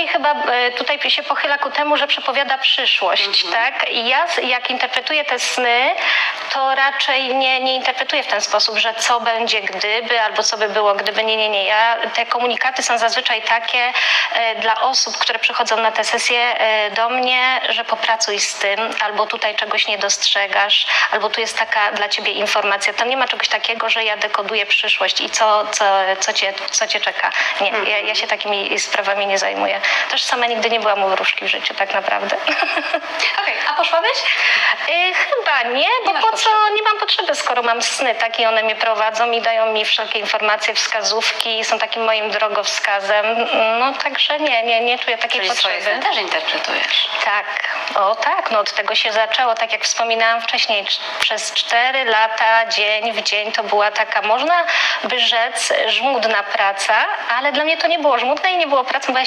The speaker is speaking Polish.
bardziej chyba e, tutaj się pochyla ku temu, że przepowiada przyszłość, tak? I ja jak interpretuję te sny, to raczej nie, nie interpretuję w ten sposób, że co będzie gdyby, albo co by było gdyby. Nie, nie, nie. Ja, te komunikaty są zazwyczaj takie e, dla osób, które przychodzą na te sesje e, do mnie, że popracuj z tym, albo tutaj czegoś nie dostrzegasz, albo tu jest taka dla ciebie informacja. To nie ma czegoś takiego, że ja dekoduję przyszłość i co, co, co, cię, co cię czeka. Nie, ja, ja się takimi sprawami nie zajmuję. Też sama nigdy nie byłam u wróżki w życiu, tak naprawdę. Okej, a poszłabyś? Y, Chyba nie, bo masz po co nie mam potrzeby, skoro mam sny, tak i one mnie prowadzą i dają mi wszelkie informacje, wskazówki, są takim moim drogowskazem. No także nie, nie, nie czuję takiej Czyli swoje potrzeby. sny też interpretujesz. Tak, o tak, no od tego się zaczęło, tak jak wspominałam wcześniej, cz- przez cztery lata, dzień w dzień to była taka, można by rzec, żmudna praca, ale dla mnie to nie było żmudne i nie było pracy, bo ja